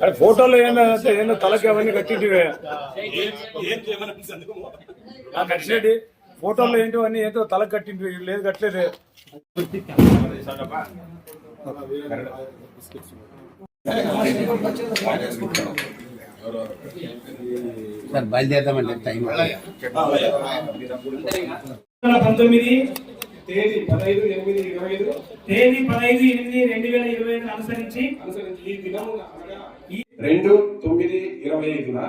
అరే ఫోటోలో ఏంటంటే ఏందో తలకి అవన్నీ కట్టింటివే. కట్టినట్టు ఫోటోలో ఏంటో అన్ని ఏంటో తలకి కట్టింటివి. లేదు కట్టలేదు. సార్ బయలుదేరదామంటే టైం పంతొమ్మిది తేదీ పదహైదు ఎనిమిది ఇరవై ఐదు. తేదీ పదహైదు ఎనిమిది రెండు వేల ఇరవై ఐదు అనుసరించి ఈ దినము రెండు తొమ్మిది ఇరవై ఐదున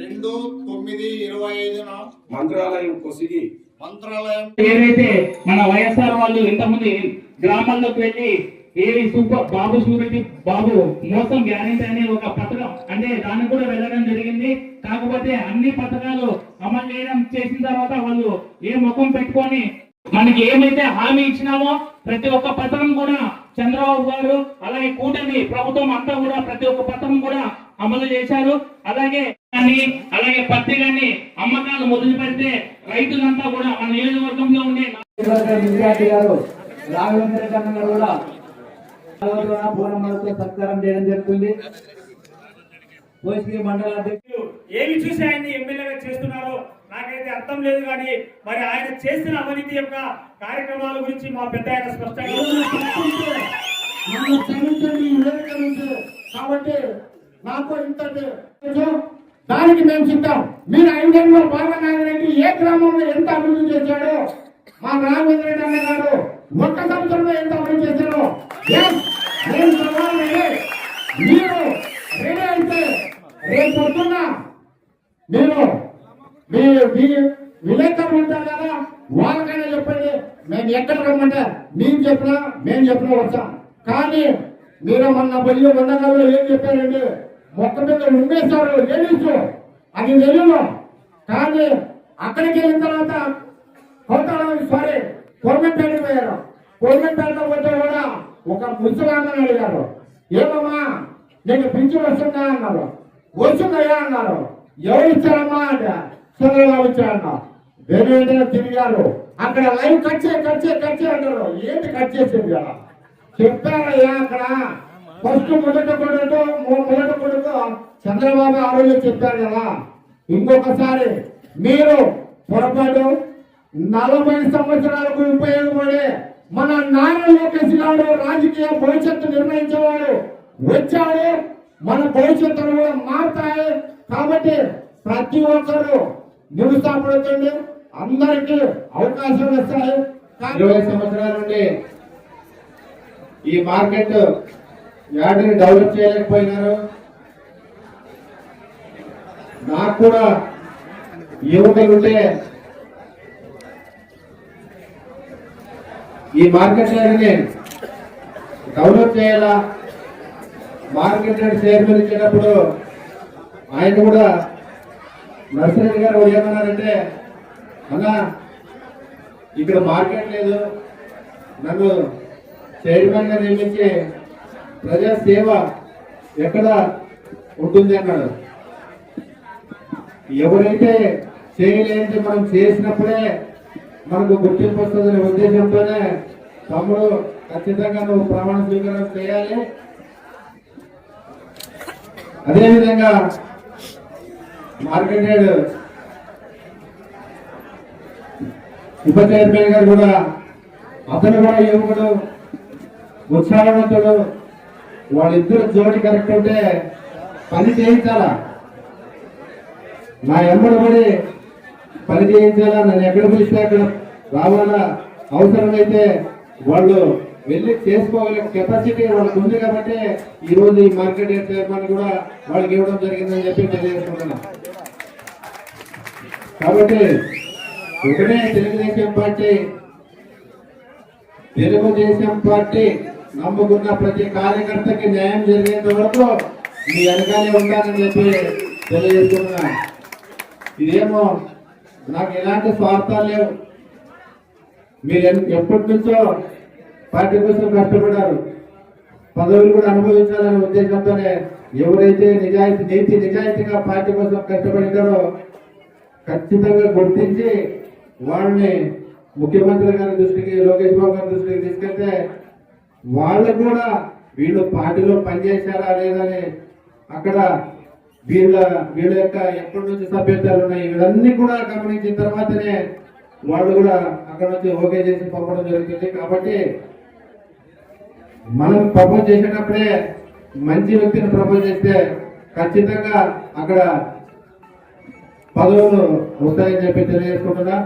రెండు తొమ్మిది ఇరవై ఐదున మంత్రాలయం కొసిగి మంత్రాలయం ఏదైతే మన వైఎస్ఆర్ వాళ్ళు ఇంతకుముందు గ్రామాల్లోకి వెళ్ళి ఏవి సూపర్? బాబు సూరెడ్డి బాబు మోసం గ్యారెంటీ అనే ఒక పథకం. అంటే దానికి కూడా వెళ్ళడం జరిగింది. కాకపోతే అన్ని పథకాలు అమలు చేయడం చేసిన తర్వాత వాళ్ళు ఏ ముఖం పెట్టుకొని మనకి ఏమైతే హామీ ఇచ్చినామో ప్రతి ఒక్క పథకం కూడా చంద్రబాబు గారు అలాగే కూటమి ప్రభుత్వం అంతా కూడా ప్రతి ఒక్క పథకం కూడా అమలు చేశారు. అలాగే అలాగే పత్తి కానీ అమ్మకాలు మొదలు పెడితే రైతులంతా కూడా మన నియోజకవర్గంలో ఉండే విద్యార్థి గారు రాఘవేంద్ర గారు కూడా పూర్ణమాలతో సత్కారం చేయడం జరుగుతుంది. మండల అధ్యక్షులు ఏమి చూసి ఆయన్ని ఎమ్మెల్యేగా చేస్తున్నారో నాకైతే అర్థం లేదు కానీ మరి ఆయన చేసిన అవినీతి యొక్క కార్యక్రమాల గురించి మా పెద్ద ఆయన స్పష్టంగా కాబట్టి నాకు ఇంత దానికి మేము సిద్ధం. మీరు ఐదేళ్ళలో ఏ గ్రామంలో ఎంత అభివృద్ధి చేశాడో మా రాఘవేంద్ర రెడ్డి గారు ఒక్క సంవత్సరంలో ఎంత అభివృద్ధి చేశారో? నేను సవాల్ మీరు రెడీ అయితే రేపు పొద్దున్న నేను మీ మీ విలేకరులు ఉంటారు కదా వాళ్ళకైనా చెప్పండి. మేము ఎక్కడ రమ్మంటే మేము చెప్పినా మేము చెప్పినా వస్తాం. కానీ మీరు మొన్న బలి వందకాల్లో ఏం చెప్పారండి? మొక్క మీద ఉమ్మేశారు లేడీస్ అది తెలియదు. కానీ అక్కడికి వెళ్ళిన తర్వాత కొంత సారీ కోర్మెంపేటకి పోయారు కోర్మెంపేట పోతే కూడా ఒక ముసలామని అడిగారు. ఏమమ్మా నీకు పింఛన్ వస్తుందా అన్నారు. వస్తుందయ్యా అన్నారు. ఎవరు ఇచ్చారమ్మా అంటే చంద్రబాబు ఇచ్చారన్న. వేరే వెంటనే తిరిగారు. అక్కడ లైవ్ కట్ చేయి కట్ చేయి కట్ చేయి అంటారు. ఏంటి కట్ చేసేది కదా చెప్పారయ్యా అక్కడ. ఫస్ట్ మొదట కొడుకు మొదట కొడుకు చంద్రబాబు ఆ రోజు చెప్పారు కదా. ఇంకొకసారి మీరు పొరపాటు నలభై సంవత్సరాలకు ఉపయోగపడే మన నాన్న లోకేష్ గారు రాజకీయ భవిష్యత్తు నిర్ణయించేవాడు వచ్చాడు మన భవిష్యత్తులు కూడా మారుతాయి. కాబట్టి ప్రతి ఒక్కరు నిరుత్సాహపడుతుంది అందరికీ అవకాశం వస్తాయి. ఇరవై సంవత్సరాల నుండి ఈ మార్కెట్ యార్డుని డెవలప్ చేయలేకపోయినారు. నాకు కూడా యువకులు ఉంటే ఈ మార్కెట్ యార్డుని డెవలప్ చేయాలా? మార్కెట్ యార్డ్ చైర్మన్ ఇచ్చేటప్పుడు ఆయన కూడా నర్సరెడ్డి గారు ఏమన్నారంటే అన్నా ఇక్కడ మార్కెట్ లేదు. నన్ను చైర్మన్గా నియమించి ప్రజా సేవ ఎక్కడ ఉంటుంది? అన్నాడు. ఎవరైతే చేయలేదంటే మనం చేసినప్పుడే మనకు గుర్తింపు వస్తుందనే ఉద్దేశంతోనే తమ్ముడు ఖచ్చితంగా నువ్వు ప్రమాణ స్వీకారం చేయాలి. అదేవిధంగా మార్కెట్ ఉప చైర్మన్ గారు కూడా అతను కూడా యువకుడు ఉత్సాహవంతుడు. వాళ్ళిద్దరు జోడి కరెక్ట్ ఉంటే పని చేయించాలా? నా ఎమ్మడి పడి పని చేయించాలా నన్ను ఎక్కడ పిలిస్తే అక్కడ రావాలా అవసరమైతే వాళ్ళు వెళ్ళి చేసుకోవాలి. కెపాసిటీ వాళ్ళకి ఉంది కాబట్టి ఈ రోజు ఈ మార్కెట్ యార్డ్ చైర్మన్ కూడా వాళ్ళకి ఇవ్వడం జరిగిందని చెప్పి తెలియజేసుకుంటున్నాం. కాబట్టి ఒకటే తెలుగుదేశం పార్టీ తెలుగుదేశం పార్టీ నమ్ముకున్న ప్రతి కార్యకర్తకి న్యాయం జరిగేంత వరకు మీ వెనకాలే ఉంటానని చెప్పి తెలియజేస్తున్నా ఇదేమో నాకు ఎలాంటి స్వార్థాలు లేవు. మీరు ఎప్పటి నుంచో పార్టీ కోసం కష్టపడ్డారు. పదవులు కూడా అనుభవించాలనే ఉద్దేశంతోనే ఎవరైతే నిజాయితీ నీతి నిజాయితీగా పార్టీ కోసం కష్టపడినారో ఖచ్చితంగా గుర్తించి వాళ్ళని ముఖ్యమంత్రి గారి దృష్టికి లోకేష్ బాబు గారి దృష్టికి తీసుకెళ్తే వాళ్ళు కూడా వీళ్ళు పార్టీలో పనిచేశారా లేదని అక్కడ వీళ్ళ వీళ్ళ యొక్క ఎప్పటి నుంచి సభ్యతలు ఉన్నాయి ఇవన్నీ కూడా గమనించిన తర్వాతనే వాళ్ళు కూడా అక్కడ నుంచి ఓకే చేసి పంపడం జరుగుతుంది. కాబట్టి మనం ప్రపోజ్ చేసేటప్పుడే మంచి వ్యక్తిని ప్రపోజ్ చేస్తే ఖచ్చితంగా అక్కడ పదవులు వస్తాయని చెప్పి తెలియజేసుకుంటున్నా.